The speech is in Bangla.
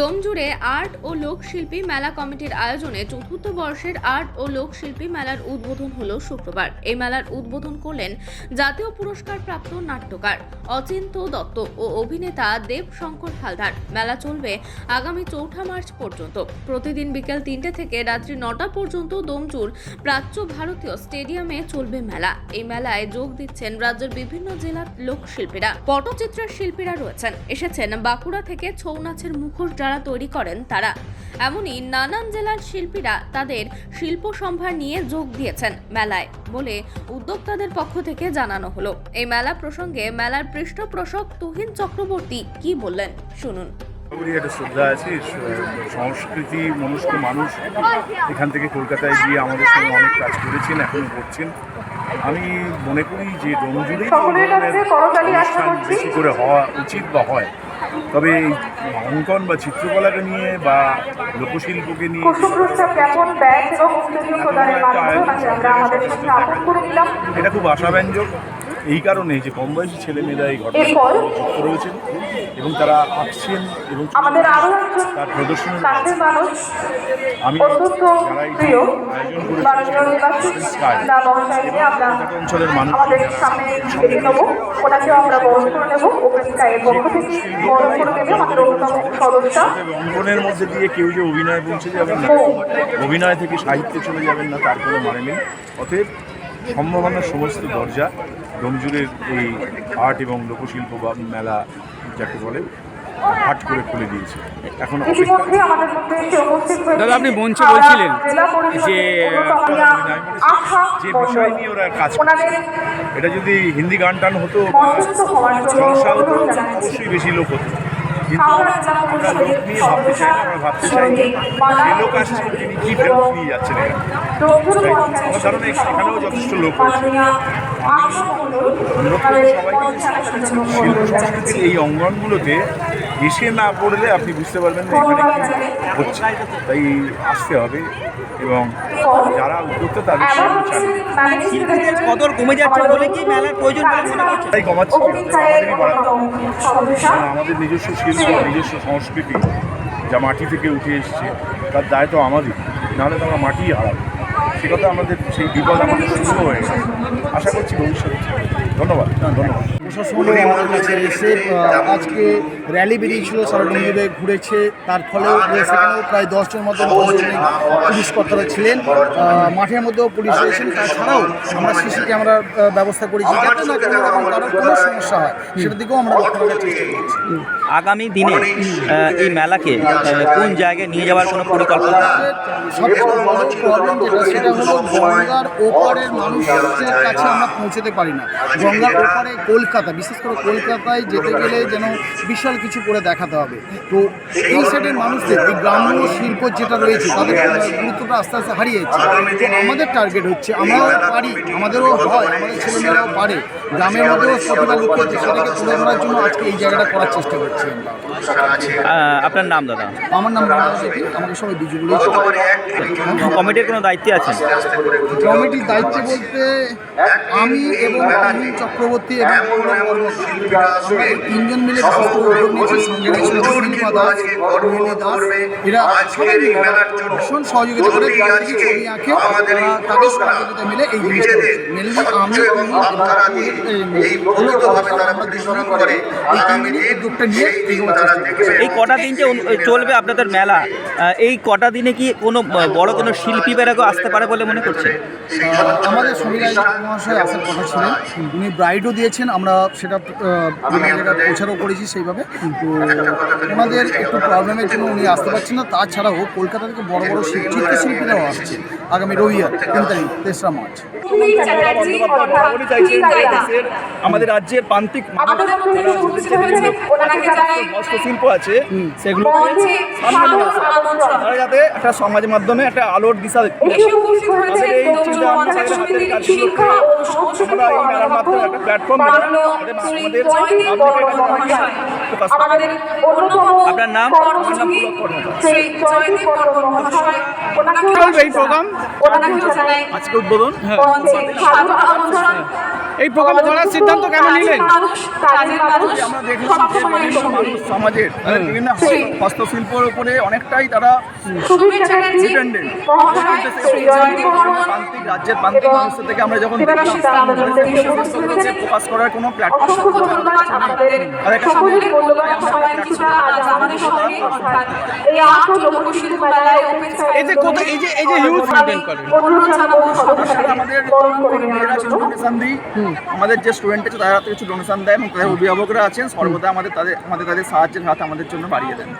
ডোমজুড়ে আর্ট ও লোকশিল্পী মেলা কমিটির আয়োজনে চতুর্থ বর্ষের আর্ট ও লোকশিল্পী মেলার উদ্বোধন হলো শুক্রবার। এই মেলার উদ্বোধন করলেন জাতীয় পুরস্কার প্রাপ্ত নাট্যকার অচিন্ত দত্ত ও অভিনেতা দেব শঙ্কর হালদার। মেলা চলবে আগামী চৌঠা মার্চ পর্যন্ত। প্রতিদিন বিকেল তিনটে থেকে রাত্রি নটা পর্যন্ত ডোমজুর প্রাচ্য ভারতীয় স্টেডিয়ামে চলবে মেলা। এই মেলায় যোগ দিচ্ছেন রাজ্যের বিভিন্ন জেলার লোকশিল্পীরা। পটচিত্রের শিল্পীরা রয়েছেন। এসেছেন বাঁকুড়া থেকে ছৌ নাচের মুখোশ যারা তৈরি করেন তারা। এমনই নানান জেলার শিল্পীরা তাদের শিল্প সম্ভার নিয়ে যোগ দিয়েছেন মেলায় বলে উদ্যোক্তাদের পক্ষ থেকে জানানো হলো। এই মেলা প্রসঙ্গে মেলার পৃষ্ঠপোষক তুহিন চক্রবর্তী কি বললেন শুনুন। একটা শ্রদ্ধা আছে সংস্কৃতি, মনস্ক মানুষ এখান থেকে কলকাতায় গিয়ে আমাদের সঙ্গে অনেক কাজ করেছেন, এখনও করছেন। আমি মনে করি যে ডোমজুড়েই বেশি করে হওয়া উচিত বা হয়। তবে অঙ্কন বা চিত্রকলাকে নিয়ে বা লোকশিল্পকে নিয়ে এটা খুব আশাব্যঞ্জক। এই কারণে যে কম বয়সী ছেলেমেয়েরা এই ঘটনা যুক্ত রয়েছেন। এবং তারা আঁকছেন এবং আমাদের আরও একজন তার আমি যারা আয়োজন অঞ্চলের মানুষ আমাদের সামনে ডেকে নেব ওনাকেও আমরা বরণ করে নেব। ওপেন স্কাইয়ের পক্ষ থেকে বরণ করে দেবে আমাদের অন্যতম সদস্য। অঙ্কনের মধ্যে দিয়ে কেউ যে অভিনয় যাবেন না অভিনয় থেকে সাহিত্যে চলে যাবেন না তার কোনো মানে নেই। অতএব সম্ভাবনার সমস্ত দরজা ডোমজুরের এই আর্ট এবং লোকশিল্প বা মেলা যাকে বলে হাট করে খুলে দিয়েছে। এখন দাদা, আপনি মঞ্চে বলছিলেন যে, যে বিষয় নিয়ে ওরা কাজ করছে। এটা যদি হিন্দি গান টান হতো জলসা হতো অবশ্যই বেশি লোক হতো। হাওড়া জেলা পরিষদের নিয়ে ভাবতে চাই না, আমরা ভাবতে চাই যে লোক আসছে তিনি কী ফেরত যাচ্ছেন এখানে? ডোমজুর তাই পঞ্চায়েত আমার যথেষ্ট লোক রয়েছে। মাননীয়া আশা মণ্ডল তাদের করব সবাইকে মঞ্চে আসার জন্য শিল্প অনুরোধ জানাচ্ছি। সংস্কৃতির এই অঙ্গনগুলোতে এসে না পড়লে আপনি বুঝতে পারবেন না এখানে হচ্ছে। তাই আসতে হবে। এবং যারা উদ্যোক্তা তাদের কদর কমে যাচ্ছে বলে কি মেলার প্রয়োজন তাই কমাচ্ছি আমাদেরই বাড়াতে। আমাদের নিজস্ব শিল্প নিজস্ব সংস্কৃতি যা মাটি থেকে উঠে এসছে তার দায় তো আমাদের। নাহলে তো আমরা মাটিই হারাবো। সে কথা আমাদের সেই বিপদ আমাদের শুরু হয়ে গেছে। আশা করছি ভবিষ্যতে। ধন্যবাদ ধন্যবাদ। প্রশাসন আমাদের কাছে এসে আজকে র্যালি বেরিয়েছিল সারা ডুঙ্গিতে ঘুরেছে। তার ফলেও সেখানেও প্রায় দশজন মতো পুলিশ কর্তারা ছিলেন। মাঠের মধ্যেও পুলিশ রয়েছেন। তাছাড়াও আমরা সিসি ক্যামেরার ব্যবস্থা করেছি যাতে না কোনো রকম কোনো সমস্যা হয় সেটার দিকেও আমরা লক্ষ্য রাখার চেষ্টা করছি। আগামী দিনে এই মেলাকে কোন জায়গায় নিয়ে যাওয়ার কোনো পরিকল্পনা? আছে? সবচেয়ে বড় প্রবলেম যেটা সেটা হলো গঙ্গার ওপারের মানুষের কাছে আমরা পৌঁছতে পারি না। গঙ্গার ওপারে কলকাতা বিশেষ করে কলকাতায় যেতে গেলে যেন বিশাল কিছু করে দেখাতে হবে। তো এই সাইডের মানুষদের এই গ্রাম্য শিল্প যেটা রয়েছে তাদের গুরুত্বটা আস্তে আস্তে হারিয়ে যাচ্ছে। তো আমাদের টার্গেট হচ্ছে আমরাও পারি আমাদেরও হয় আমাদের ছেলেমেয়েরাও পারে। গ্রামের মধ্যেও প্রতিভা লুকিয়েছে সেটাকে তুলে ধরার জন্য আজকে এই জায়গাটা করার চেষ্টা করছি আপনার নাম দাদা? আমার নাম রানা আমাকে সবাই বিজু কমিটির কোনো দায়িত্বে আছেন? কমিটির দায়িত্বে বলতে আমি এবং চক্রবর্তী এবং এই তিনজন মিলে বিশেষ করে উদ্যোগ নিয়েছি সঙ্গে রয়েছিল শিল্পা দাস রোহিণী দাস এরা সবাই ভীষণ সহযোগিতা করে ছবি আঁকে তাদের সহযোগিতা মিলে এই মেনলি আমি করে। উদ্যোগটা নিয়ে কটা দিন যে চলবে আপনাদের মেলা। এই কটা দিনে কি কোনো বড় কোনো শিল্পী বেরাগও আসতে পারে বলে মনে করছেন আমাদের মহাশয় আসার কথা ছিলেন উনি ব্রাইডও দিয়েছেন আমরা সেটা প্রচারও করেছি সেইভাবে। তো ওনাদের একটু প্রবলেমের জন্য উনি আসতে পারছেন না। তাছাড়াও কলকাতা থেকে বড় বড় শিল্প চিত্রশিল্পীরাও আসছে আগামী রবিবার তিন তারিখ তেসরা মার্চ। আমাদের রাজ্যের প্রান্তিক হস্তশিল্প আছে। সেগুলো তারা যাতে একটা সমাজ মাধ্যমে একটা আলোর দিশা একটা প্ল্যাটফর্ম আপনার নাম? এই প্রোগ্রাম? আজকে উদ্বোধন? এই প্রোগ্রাম করার সিদ্ধান্ত কেন নিলেন? আমরা দেখলাম মানুষ সমাজের তাদের বিভিন্ন হস্তশিল্পের উপরে অনেকটাই তারা রাজ্যের প্রান্তিক মানুষের থেকে আমরা যখন প্রকাশ করার কোনো প্ল্যাটফর্ম এই যে এই যে- এই করেন। আমাদের যে স্টুডেন্ট আছে তারা কিছু ডোনেশন দেয় এবং তাদের অভিভাবকরা আছেন সর্বদা আমাদের তাদের আমাদের তাদের সাহায্যের হাত আমাদের জন্য বাড়িয়ে দেন।